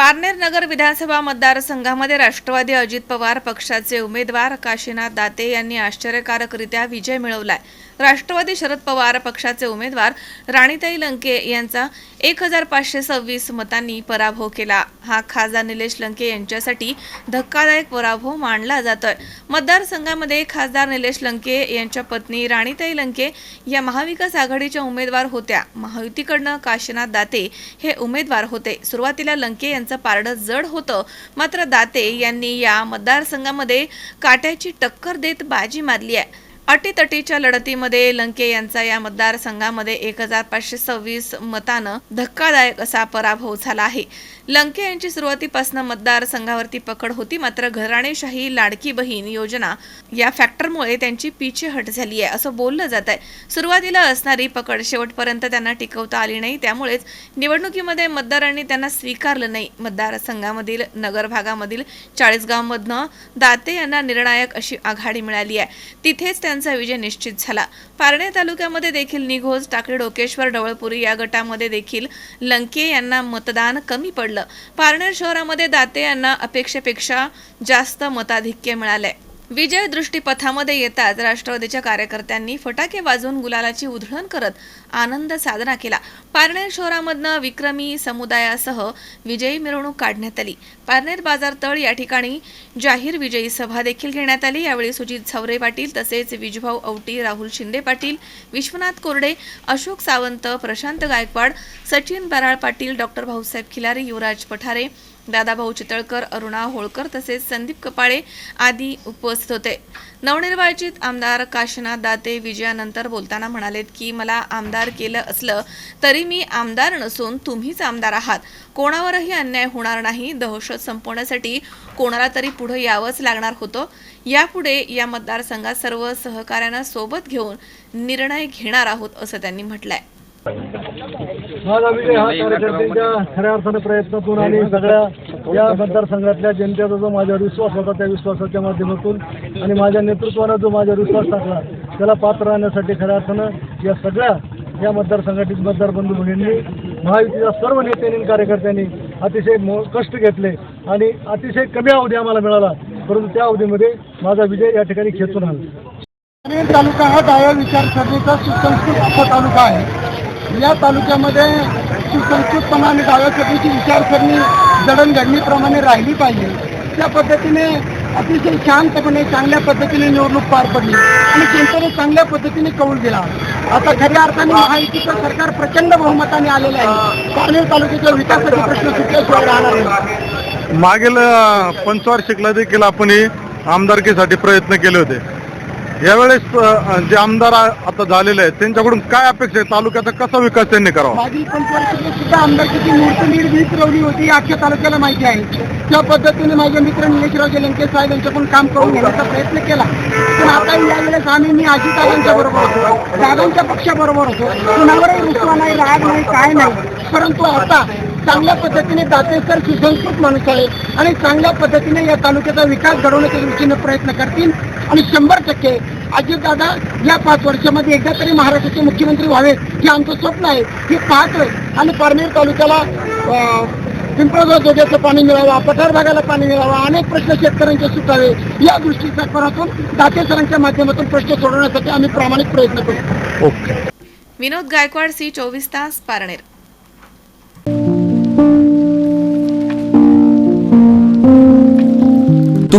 पारनेर नगर विधानसभा मतदारसंघामध्ये राष्ट्रवादी अजित पवार पक्षाचे उमेदवार काशीनाथ दाते यांनी आश्चर्यकारकरित्या विजय मिळवलाय. राष्ट्रवादी शरद पवार पक्षाचे उमेदवार राणीताई लंके यांचा एक हजार पाचशे सव्वीस मतांनी पराभव केला. हा खासदार निलेश लंके यांच्यासाठी धक्कादायक पराभव मानला जातोय. मतदारसंघामध्ये खासदार निलेश लंके यांच्या पत्नी राणीताई लंके या महाविकास आघाडीच्या उमेदवार होत्या. महायुतीकडनं काशीनाथ दाते हे उमेदवार होते. सुरुवातीला लंके यांचं पारडं जड होतं. मात्र दाते यांनी या मतदारसंघामध्ये काट्याची टक्कर देत बाजी मारली आहे. अटीतटीच्या लढतीमध्ये लंके यांचा या मतदारसंघामध्ये एक हजार पाचशे सव्वीस मतानं धक्कादायक असा पराभव झाला आहे. लंके यांची सुरुवातीपासून मतदारसंघावरती पकड होती मात्र घराणेशाही लाडकी बहीण योजना या फॅक्टरमुळे त्यांची पिछेहट झाली आहे असं बोललं जात आहे. सुरुवातीला असणारी पकड शेवटपर्यंत त्यांना टिकवता आली नाही त्यामुळेच निवडणुकीमध्ये मतदारांनी त्यांना स्वीकारलं नाही. मतदारसंघामधील नगर भागामधील चाळीसगावमधनं दाते यांना निर्णायक अशी आघाडी मिळाली आहे. तिथेच त्यांचा विजय निश्चित झाला. पारणे तालुक्यामध्ये देखील निघोज टाकळी डोकेश्वर डवळपुरी या गटामध्ये देखील लंके यांना मतदान कमी पडलं. पारनेर शहरामध्ये दाते यांना अपेक्षेपेक्षा जास्त मताधिक्य मिळालंय. विजय दृष्टीपथामध्ये येताच राष्ट्रवादीच्या कार्यकर्त्यांनी फटाके वाजवून गुलालाची उधळण करत आनंद साजरा केला. पारनेर शहरामधनं विक्रमी समुदायासह विजयी मिरवणूक काढण्यात आली. पारनेर बाजार तळ या ठिकाणी जाहीर विजयी सभा देखील घेण्यात आली. यावेळी सुजित छवरे पाटील तसेच विजभाऊ औटी राहुल शिंदे पाटील विश्वनाथ कोरडे अशोक सावंत प्रशांत गायकवाड सचिन बराळ पाटील डॉक्टर भाऊसाहेब खिलारे युवराज पठारे दादाभाऊ चितळकर अरुणा होळकर तसेच संदीप कपाळे आदी उपस्थित होते. नवनिर्वाचित आमदार काशीनाथ दाते विजयानंतर बोलताना म्हणालेत की मला आमदार केलं असलं तरी मी आमदार नसून तुम्हीच आमदार आहात. कोणावरही अन्याय होणार नाही. दहशत संपवण्यासाठी कोणाला तरी पुढे यावंच लागणार होतं. यापुढे या मतदारसंघात सर्व सहकाऱ्यांना सोबत घेऊन निर्णय घेणार आहोत असं त्यांनी म्हटलंय. माझा विजय हा कार्यकर्त्यांच्या खऱ्या अर्थानं प्रयत्नातून आणि सगळ्या या मतदारसंघातल्या जनतेचा जो माझ्यावर विश्वास होता त्या विश्वासाच्या माध्यमातून आणि माझ्या नेतृत्वानं जो माझ्यावर विश्वास टाकला त्याला पात्र राहण्यासाठी खऱ्या अर्थानं या सगळ्या या मतदारसंघातील मतदार बंधू भगिनींनी महायुतीच्या सर्व नेत्यांनी कार्यकर्त्यांनी अतिशय मो कष्ट घेतले आणि अतिशय कमी अवधी आम्हाला मिळाला परंतु त्या अवधीमध्ये माझा विजय या ठिकाणी खेचून आला. तालुका हा डाव्या विचारसरणीचा सुसंस्कृत असा तालुका आहे. या तालुक्यामध्ये सुसंस्कृतपणा आणि डाव्या सभेची विचारसरणी जडणघडणीप्रमाणे राहिली पाहिजे. त्या पद्धतीने अतिशय शांतपणे चांगल्या पद्धतीने निवडणूक पार पडली आणि जनतेने चांगल्या पद्धतीने कौल दिला. आता खऱ्या अर्थाने महायुतीचं सरकार प्रचंड बहुमताने आलेलं आहे. पारनेर तालुक्याच्या विकासाचे प्रश्न सुटल्याशिवाय राहणार नाही. मागील पंचवार्षिकला देखील आपण हे आमदारकीसाठी प्रयत्न केले होते. यावेळेस जे आमदार आता झालेले आहेत त्यांच्याकडून काय अपेक्षा आहे? तालुक्याचा कसा विकास त्यांनी करावा? मागील पंचवर्षात सुद्धा आमदारकीची मूर्तनीड वीज रवली होती आजच्या तालुक्याला माहिती आहे. त्या पद्धतीने माझे मित्र निलेशराव लंके साहेब यांच्याकडून काम करून घेण्याचा प्रयत्न केला. पण आता यावेळेस आम्ही मी अजितदादांच्या बरोबर होतो. दादांच्या पक्षाबरोबर होतो. कुणावरही रुसवा नाही राग नाही काय नाही. परंतु आता चांगल्या पद्धतीने दातेसर सुसंस्कृत माणूस आहे आणि चांगल्या पद्धतीने या तालुक्याचा विकास घडवण्याच्या दृष्टीने प्रयत्न करतील. आणि शंभर टक्के अजितदादा या पाच वर्षामध्ये एकदा तरी महाराष्ट्राचे मुख्यमंत्री व्हावेत हे आमचं स्वप्न आहे. हे पाहतोय आणि पारनेर तालुक्याला पिंपळगाव जोग्याचं पाणी मिळावं पठार भागाला पाणी मिळावं अनेक प्रश्न शेतकऱ्यांचे सुटावे या दृष्टिकोनातून दाते सरांच्या माध्यमातून प्रश्न सोडवण्यासाठी आम्ही प्रामाणिक प्रयत्न करू. ओके विनोद गायकवाड सी चोवीस तास पारनेर.